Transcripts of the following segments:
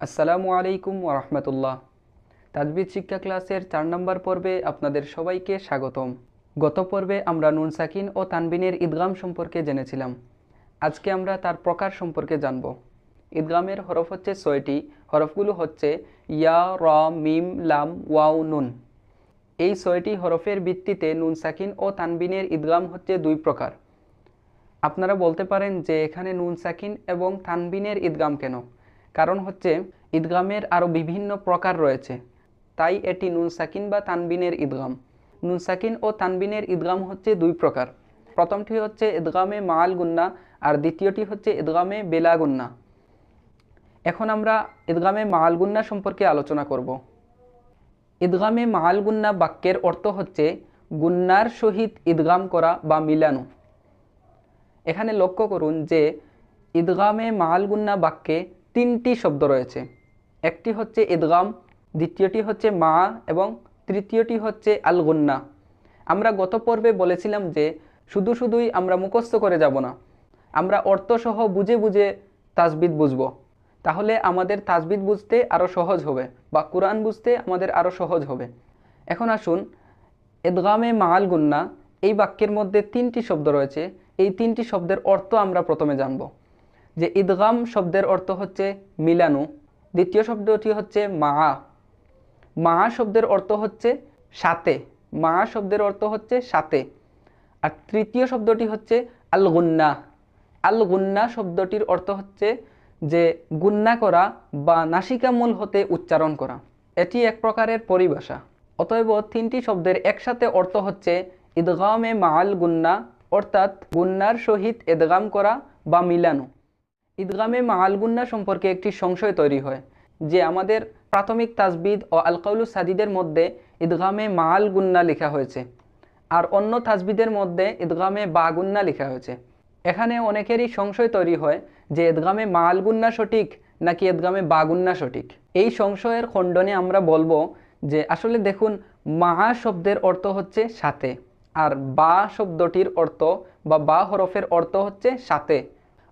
আসসালামু আলাইকুম ওরহমতুল্লাহ তাজবিদ শিক্ষা ক্লাসের চার নম্বর পর্বে আপনাদের সবাইকে স্বাগতম। গত পর্বে আমরা নুন সাকিন ও তানবিনের ঈদগাম সম্পর্কে জেনেছিলাম। আজকে আমরা তার প্রকার সম্পর্কে জানব। ঈদগামের হরফ হচ্ছে ছয়টি, হরফগুলো হচ্ছে ইয়া, র, মিম, লাম, ওয়াও, নুন। এই ছয়টি হরফের ভিত্তিতে নুন সাকিন ও তানবিনের ঈদগাম হচ্ছে দুই প্রকার। আপনারা বলতে পারেন যে এখানে নুন সাকিন এবং তানবিনের ঈদগাম কেন? কারণ হচ্ছে ঈদগামের আরও বিভিন্ন প্রকার রয়েছে। তাই এটি নুন সাকিন বা তানবিনের ঈদগাম। নুন সাকিন ও তানবিনের ঈদগাম হচ্ছে দুই প্রকার। প্রথমটি হচ্ছে ঈদগামে মাল গুন্না আর দ্বিতীয়টি হচ্ছে ঈদগামে বেলা গুন্না। এখন আমরা ঈদগামে মাল গুন্না সম্পর্কে আলোচনা করব। ঈদগামে মাল গুন্না বাক্যের অর্থ হচ্ছে গুন্নার সহিত ঈদগাম করা বা মিলানো। এখানে লক্ষ্য করুন যে ঈদগামে মাল গুন্না বাক্যে তিনটি শব্দ রয়েছে। একটি হচ্ছে ঈদগাম দ্বিতীয়টি হচ্ছে মা এবং তৃতীয়টি হচ্ছে আলগুন্না। আমরা গত পর্বে বলেছিলাম যে শুধু শুধুই আমরা মুখস্থ করে যাব না, আমরা অর্থসহ বুঝে বুঝে তাজবিদ বুঝব। তাহলে আমাদের তাজবিদ বুঝতে আরও সহজ হবে বা কোরআন বুঝতে আমাদের আরও সহজ হবে। এখন আসুন এদগামে মাল গুন্না এই বাক্যের মধ্যে তিনটি শব্দ রয়েছে। এই তিনটি শব্দের অর্থ আমরা প্রথমে জানব। যে ঈদগাম শব্দের অর্থ হচ্ছে মিলানু। দ্বিতীয় শব্দটি হচ্ছে মা। মা শব্দের অর্থ হচ্ছে সাথে। মা শব্দের অর্থ হচ্ছে সাথে। আর তৃতীয় শব্দটি হচ্ছে আল গুন্না আল গুন্না শব্দটির অর্থ হচ্ছে যে গুন্না করা বা নাসিকামূল হতে উচ্চারণ করা। এটি এক প্রকারের পরিভাষা। অতএব তিনটি শব্দের একসাথে অর্থ হচ্ছে ঈদগামে মাল গুন্না অর্থাৎ গুন্নার সহিত এদগাম করা বা মিলানো। ঈদগামে মাল গুন্না সম্পর্কে একটি সংশয় তৈরি হয়, যে আমাদের প্রাথমিক তাজবিদ ও আলকাউলু সাদিদের মধ্যে ঈদগামে মাল গুন্না লেখা হয়েছে আর অন্য তাজবিদের মধ্যে ঈদগামে বা গুন্না লেখা হয়েছে। এখানে অনেকেরই সংশয় তৈরি হয় যে ঈদগামে মাল গুন্না সঠিক নাকি ঈদগামে বা গুন্না সঠিক। এই সংশয়ের খণ্ডনে আমরা বলব যে আসলে দেখুন, মা শব্দের অর্থ হচ্ছে সাথে আর বা শব্দটির অর্থ বা বা হরফের অর্থ হচ্ছে সাথে।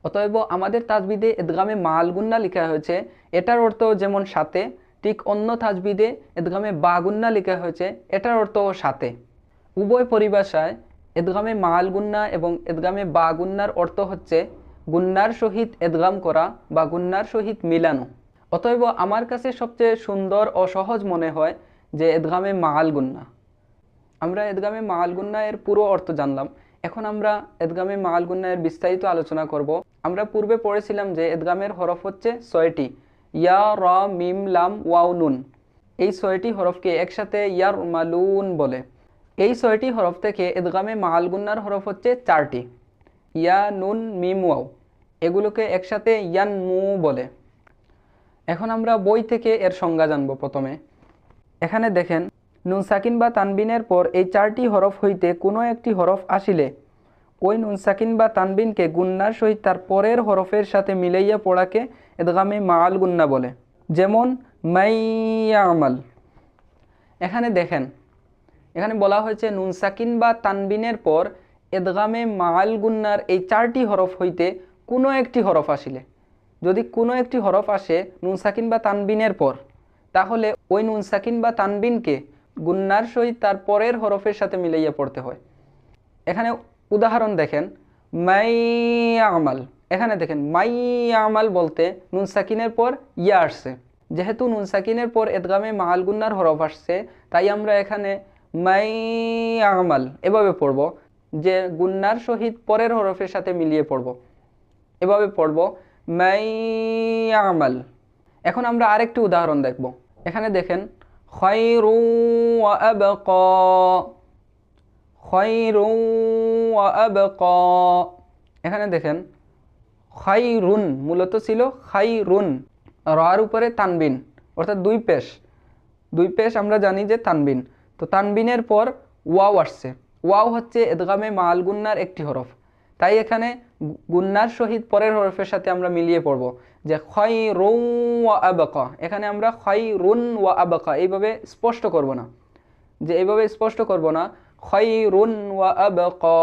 অতএব আমাদের তাজবিদে এদগামে মালগুন্না লেখা হয়েছে। এটার অর্থ যেমন সাথে, ঠিক অন্য তাজবিদে এদগামে বাগুন্না লেখা হয়েছে। এটার অর্থও সাথে। উভয় পরিভাষায় এদগামে মালগুন্না এবং এদগামে বাগুন্নার অর্থ হচ্ছে গুন্নার সহিত এদগাম করা বা গুন্নার সহিত মিলানো। অতএব আমার কাছে সবচেয়ে সুন্দর ও সহজ মনে হয় যে এদগামে মালগুন্না। আমরা এদগামে মালগুন্না এর পুরো অর্থ জানলাম। এখন আমরা এদগামে মালগুন্না এর বিস্তারিত আলোচনা করব। আমরা পূর্বে পড়েছিলাম যে এদগামের হরফ হচ্ছে ছয়টি, ইয়া, র, মিম, লাম, ওয়াও, নুন। এই ছয়টি হরফকে একসাথে ইয়ার মালুন বলে। এই ছয়টি হরফ থেকে এদগামে মালগুন্নার হরফ হচ্ছে চারটি, ইয়া, নুন, মিম, ওয়াও। এগুলোকে একসাথে ইয়ান মু বলে। এখন আমরা বই থেকে এর সংজ্ঞা জানব প্রথমে। এখানে দেখেন, নুন সাকিন বা তানবিনের পর এই চারটি হরফ হইতে কোনো একটি হরফ আসিলে ওই নুন সাকিন বা তানবিনকে গুন্নার সহিত তার পরের হরফের সাথে মিলাইয়া পড়াকে এদগামে মাল গুন্না বলে। যেমন মাইয়া আমাল এখানে দেখেন, এখানে বলা হয়েছে নুন সাকিন বা তানবিনের পর এদগামে মাল গুন্নার এই চারটি হরফ হইতে কোনো একটি হরফ আসিলে। যদি কোনো একটি হরফ আসে নুন সাকিন বা তানবিনের পর, তাহলে ওই নুন সাকিন বা তানবিনকে গুন্নার সহিত তার পরের হরফের সাথে মিলাইয়া পড়তে হয়। এখানে উদাহরণ দেখেন, মাই আমাল। এখানে দেখেন, মাই আমাল বলতে নুন সাকিনের পর ইয়া আসছে। যেহেতু নুন সাকিনের পর এদগামে মালগুন্নার হরফ আসছে, তাই আমরা এখানে মাই আমাল এভাবে পড়ব, যে গুন্নার সহিত পরের হরফের সাথে মিলিয়ে পড়ব। এভাবে পড়ব, মাই আমাল। এখন আমরা আরেকটি উদাহরণ দেখব। এখানে দেখেন খয়রু আবক। এখানে দেখেন খাইরুন মূলত ছিল খাই রুন রার উপরে তানবিন, অর্থাৎ দুই পেশ। দুই পেশ আমরা জানি যে তানবিন। তো তানবিনের পর ওয়াও আসছে। ওয়াও হচ্ছে এদগামে মাল গুন্নার একটি হরফ। তাই এখানে গুন্নার সহিত পরের হরফের সাথে আমরা মিলিয়ে পড়ব যে খয় রৌ ওয়া আবকা। এখানে আমরা খয় রুন ওয়া আবকা এইভাবে স্পষ্ট করব না। যে এইভাবে স্পষ্ট করব না খয় রুন ওয়া আবাকা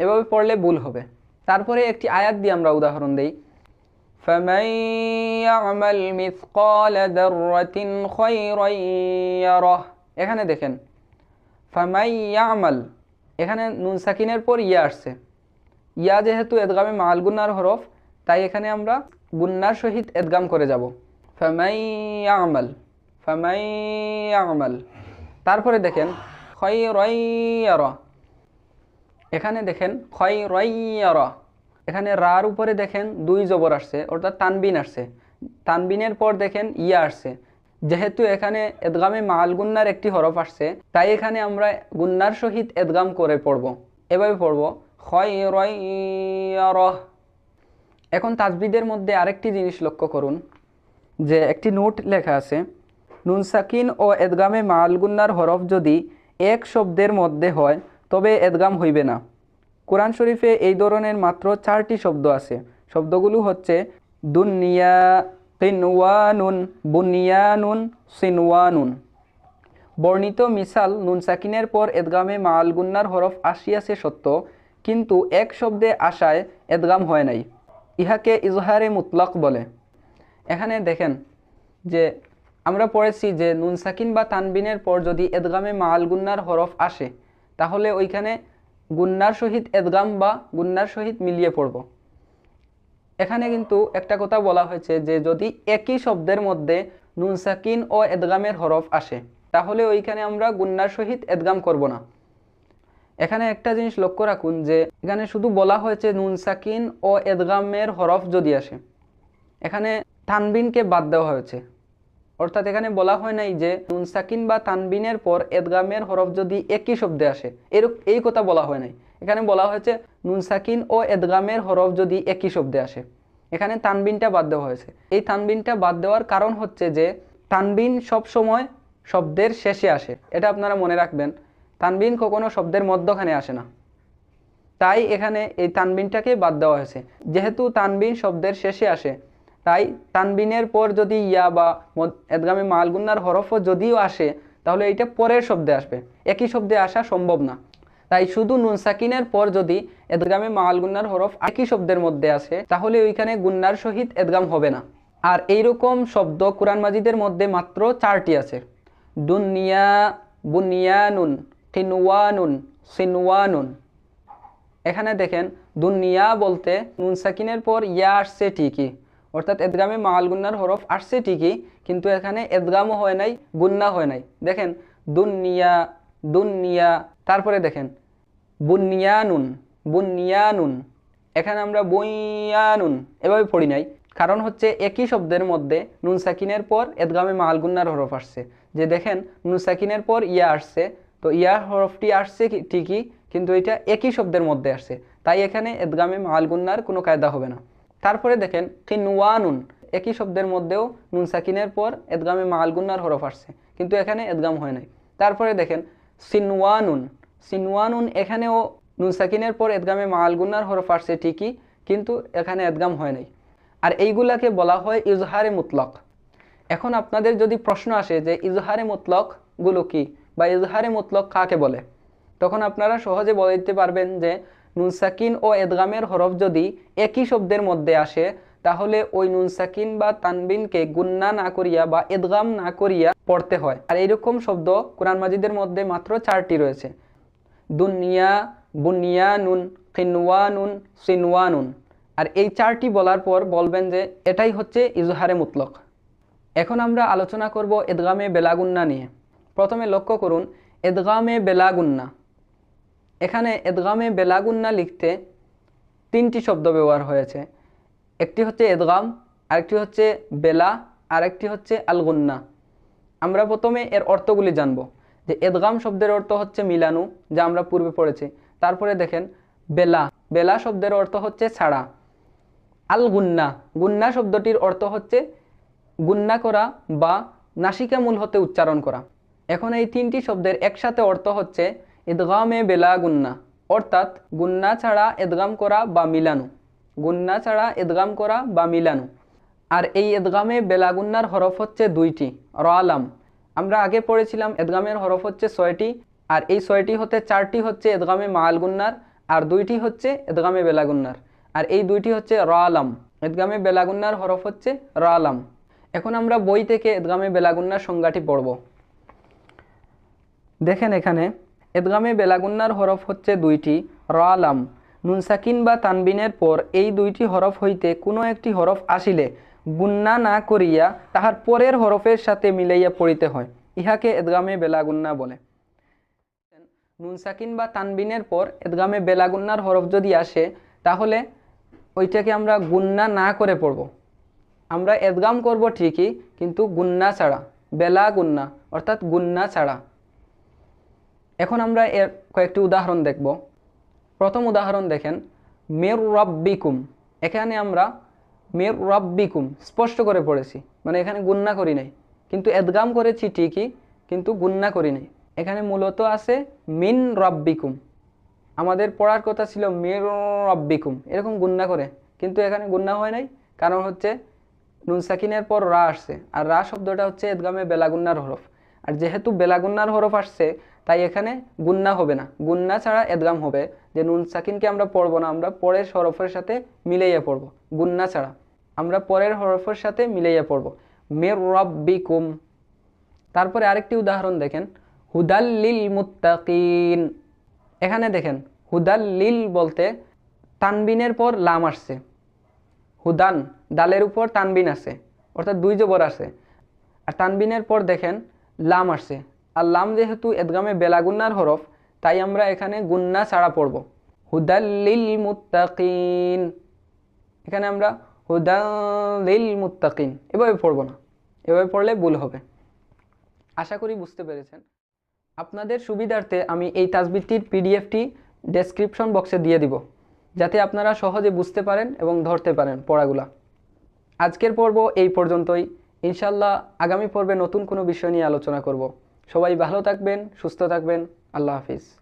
এভাবে পড়লে ভুল হবে তারপরে একটি আয়াত দিয়ে আমরা উদাহরণ দেই فمن يعمل مثقال ذرة خيرا يره এখানে দেখেন ফামাই ইয়ামাল এখানে নুন সাকিনের পর ইয়া আসছে ইয়া যেহেতু এদগামে মাল গুন্নার হরফ তাই এখানে আমরা গুন্নার সহিত এদগাম করে যাব ফামাই ইয়ামাল ফামাই ইয়ামাল তারপরে দেখেন রয়ার এখানে দেখেন রয়ার এখানে রার উপরে দেখেন দুই জবর আসছে, অর্থাৎ তানবিন আসছে। তানবিনের পর দেখেন ইয়া আসছে। যেহেতু এখানে এদগামে মাল গুন্নার একটি হরফ আসছে, তাই এখানে আমরা গুন্নার সহিত এদগাম করে পড়ব। এভাবে পড়ব রয়ার এখন তাজবিদের মধ্যে আরেকটি জিনিস লক্ষ্য করুন, যে একটি নোট লেখা আছে, নুন সাকিন ও এদগামে মালগুন্নার হরফ যদি এক শব্দের মধ্যে হয়, তবে এদগাম হইবে না। কোরআন শরীফে এই ধরনের মাত্র চারটি শব্দ আছে। শব্দগুলো হচ্ছে দুনিয়া কিনওয়ানুন বুনিয়ানুন, সিনওয়ানুন। বর্ণিত মিসাল নুন সাকিনের পর এদগামে মালগুন্নার হরফ আসিয়াছে সত্য, কিন্তু এক শব্দে আসায় এদগাম হয় নাই। ইহাকে ইজহারে মুতলাক বলে। এখানে দেখেন যে আমরা পড়েছি যে নুন সাকিন বা তানবিনের পর যদি এদগামে মাল গুন্নার হরফ আসে, তাহলে ওইখানে গুন্নার সহিত এদগাম বা গুন্নার সহিত মিলিয়ে পড়ব। এখানে কিন্তু একটা কথা বলা হয়েছে যে যদি একই শব্দের মধ্যে নুন সাকিন ও এদগামের হরফ আসে, তাহলে ওইখানে আমরা গুন্নার সহিত এদগাম করব না। এখানে একটা জিনিস লক্ষ্য রাখুন যে এখানে শুধু বলা হয়েছে নুন সাকিন ও এদগামের হরফ যদি আসে, এখানে তানবিনকে বাদ দেওয়া হয়েছে। অর্থাৎ এখানে বলা হয় নাই যে নুন সাকিন বা তানবিনের পর এদগামের হরফ যদি একই শব্দে আসে, এরূপ এই কথা বলা হয় নাই। এখানে বলা হয়েছে নুন সাকিন ও এদগামের হরফ যদি একই শব্দে আসে। এখানে তানবিনটা বাদ দেওয়া হয়েছে। এই তানবিনটা বাদ দেওয়ার কারণ হচ্ছে যে তানবিন সব সময় শব্দের শেষে আসে। এটা আপনারা মনে রাখবেন, তানবিন কখনো শব্দের মধ্যখানে আসে না। তাই এখানে এই তানবিনটাকে বাদ দেওয়া হয়েছে। যেহেতু তানবিন শব্দের শেষে আসে তাই তানবিনের পর যদি ইয়া বা এদগামে মালগুন্নার হরফও যদিও আসে, তাহলে এইটা পরের শব্দে আসবে। একই শব্দে আসা সম্ভব না। তাই শুধু নুন সাকিনের পর যদি এদগামে মালগুন্নার হরফ একই শব্দের মধ্যে আসে, তাহলে ওইখানে গুন্নার সহিত এদগাম হবে না। আর এইরকম শব্দ কোরআন মাজিদের মধ্যে মাত্র চারটি আছে। দুনিয়া, বুনিয়ানুন, কিনওয়ানুন, সিনওয়ানুন। এখানে দেখেন, দুনিয়া বলতে নুন সাকিনের পর ইয়া আসছে ঠিকই। অর্থাৎ এদগামে মাল গুন্নার হরফ আসছে ঠিকই, কিন্তু এখানে এদগামও হয় নাই, গুন্না হয় নাই। দেখেন, দুনিয়া দুনিয়া, তারপরে দেখেন, বুনিয়ানুন বুনিয়ানুন, এখানে আমরা বইয়ানুন এভাবে পড়ি নাই। কারণ হচ্ছে একই শব্দের মধ্যে নুন সাকিনের পর এদগামে মাল গুন্নার হরফ আসছে। যে দেখেন, নুন সাকিনের পর ইয়া আসছে, তো ইয়া হরফটি আসছে ঠিকই, কিন্তু এটা একই শব্দের মধ্যে আসছে। তাই এখানে এদগামে মাল গুন্নার কোনো কায়দা হবে না। তারপরে দেখেন কিনুয়ানুন একই শব্দের মধ্যেও নুন সাকিনের পর এদগামে মালগুন্নার হরফ আসছে, কিন্তু এখানে এদগাম হয় নাই। তারপরে দেখেন, সিনওয়ানুন সিনওয়ানুন এখানেও নুন সাকিনের পর এদগামে মাল গুন্নার হরফ আসছে ঠিকই, কিন্তু এখানে এদগাম হয় নাই। আর এইগুলাকে বলা হয় ইজহারে মুতলক। এখন আপনাদের যদি প্রশ্ন আসে যে ইজহারে মুতলকগুলো কি বা ইজহারে মুতলক কাকে বলে, তখন আপনারা সহজে বলে দিতে পারবেন যে নুন সাকিন ও এদগামের হরফ যদি একই শব্দের মধ্যে আসে, তাহলে ওই নুন সাকিন বা তানবিনকে গুন্না না করিয়া বা এদগাম না করিয়া পড়তে হয়। আর এইরকম শব্দ কোরআন মাজিদের মধ্যে মাত্র চারটি রয়েছে। দুনিয়া, বুনিয়ানুন, কিনওয়ানুন, সিনওয়ানুন। আর এই চারটি বলার পর বলবেন যে এটাই হচ্ছে ইজহারে মুতলক। এখন আমরা আলোচনা করব এদগামে বেলাগুন্না নিয়ে। প্রথমে লক্ষ্য করুন, এদগামে বেলাগুন্না। এখানে এদগামে বেলাগুন্না লিখতে তিনটি শব্দ ব্যবহার হয়েছে। একটি হচ্ছে এদগাম, আরেকটি হচ্ছে বেলা, আরেকটি হচ্ছে আলগুন্না। আমরা প্রথমে এর অর্থগুলি জানব। যে এদগাম শব্দের অর্থ হচ্ছে মিলানু, যা আমরা পূর্বে পড়েছি। তারপরে দেখেন, বেলা। বেলা শব্দের অর্থ হচ্ছে ছাড়া। আল গুন্না গুন্না শব্দটির অর্থ হচ্ছে গুন্না করা বা নাসিকা মূল হতে উচ্চারণ করা। এখন এই তিনটি শব্দের একসাথে অর্থ হচ্ছে ইদগামে বেলা গুন্না। অর্থাৎ গুন্না ছাড়া এদগাম করা বা মিলানো। গুন্না ছাড়া এদগাম করা বা মিলানো। আর এই এদগামে বেলাগুন্নার হরফ হচ্ছে দুইটি, র আলাম আমরা আগে পড়েছিলাম এদগামের হরফ হচ্ছে ছয়টি, আর এই ছয়টি হতে চারটি হচ্ছে এদগামে মাল গুন্নার, আর দুইটি হচ্ছে এদগামে বেলাগুন্নার আর এই দুইটি হচ্ছে র আলাম এদগামে বেলাগুন্নার হরফ হচ্ছে রালাম এখন আমরা বই থেকে এদগামে বেলাগুন্নার সংজ্ঞাটি পড়ব। দেখেন এখানে এদগামে বেলাগুন্নার হরফ হচ্ছে দুইটি রালাম নুন সাকিন বা তানবিনের পর এই দুইটি হরফ হইতে কোনো একটি হরফ আসিলে গুন্না না করিয়া তাহার পরের হরফের সাথে মিলাইয়া পড়িতে হয়। ইহাকে এদগামে বেলাগুন্না বলে। নুন সাকিন বা তানবিনের পর এদগামে বেলাগুন্নার হরফ যদি আসে, তাহলে ওইটাকে আমরা গুন্না না করে পড়ব। আমরা এদগাম করব ঠিকই, কিন্তু গুন্না ছাড়া বেলা গুন্না অর্থাৎ গুন্না ছাড়া। এখন আমরা এর কয়েকটি উদাহরণ দেখব। প্রথম উদাহরণ দেখেন, মের রব্বিকুম। এখানে আমরা মের রব্বিকুম স্পষ্ট করে পড়েছি মানে এখানে গুন্না করি নাই। কিন্তু এদগাম করেছি ঠিকই, কিন্তু গুন্না করি নাই। এখানে মূলত আছে, মিন রব্বিকুম। আমাদের পড়ার কথা ছিল, মের রব্বিকুম। এরকম গুন্না করে। কিন্তু এখানে গুন্না হয় নাই, কারণ হচ্ছে, নুন সাকিনের পর রা আসছে। আর রা শব্দটা হচ্ছে এদগামে বেলাগুন্নার হরফ। আর যেহেতু বেলাগুন্নার হরফ আসছে, তাই এখানে গুন্না হবে না। গুন্না ছাড়া এদগাম হবে। যে নুন সাকিনকে আমরা পড়ব না, আমরা পরের হরফের সাথে মিলাইয়া পড়ব। গুন্না ছাড়া। আমরা পরের হরফের সাথে মিলাইয়া পড়ব। মের রব্বিকুম। তারপরে আরেকটি উদাহরণ দেখেন। হুদাল হুদাল্লিল মুত্তাকিন। এখানে দেখেন, হুদাল্লিল বলতে তানবিনের পর লাম আসছে। হুদান ডালের উপর তানবিন আছে। অর্থাৎ দুই জবর আছে। আর তানবিনের পর দেখেন লাম আসছে। আর লাম যেহেতু এদগামে বেলাগুন্নার হরফ, তাই আমরা এখানে গুন্না ছাড়া পড়ব। হুদাল্লিল মুত্তাকিন। এখানে আমরা হুদাল্লিল মুত্তাকিন। এভাবে পড়ব না। এভাবে পড়লে ভুল হবে। আশা করি বুঝতে পেরেছেন। আপনাদের সুবিধার্থে আমি এই তাজবিরটির পিডিএফটি ডেসক্রিপশন বক্সে দিয়ে দিব, যাতে আপনারা সহজে বুঝতে পারেন এবং ধরতে পারেন পড়াগুলা। আজকের পর্ব এই পর্যন্তই। ইনশাল্লাহ আগামী পর্বে নতুন কোনো বিষয় নিয়ে আলোচনা করব। সবাই ভালো থাকবেন, সুস্থ থাকবেন। আল্লাহ হাফিজ।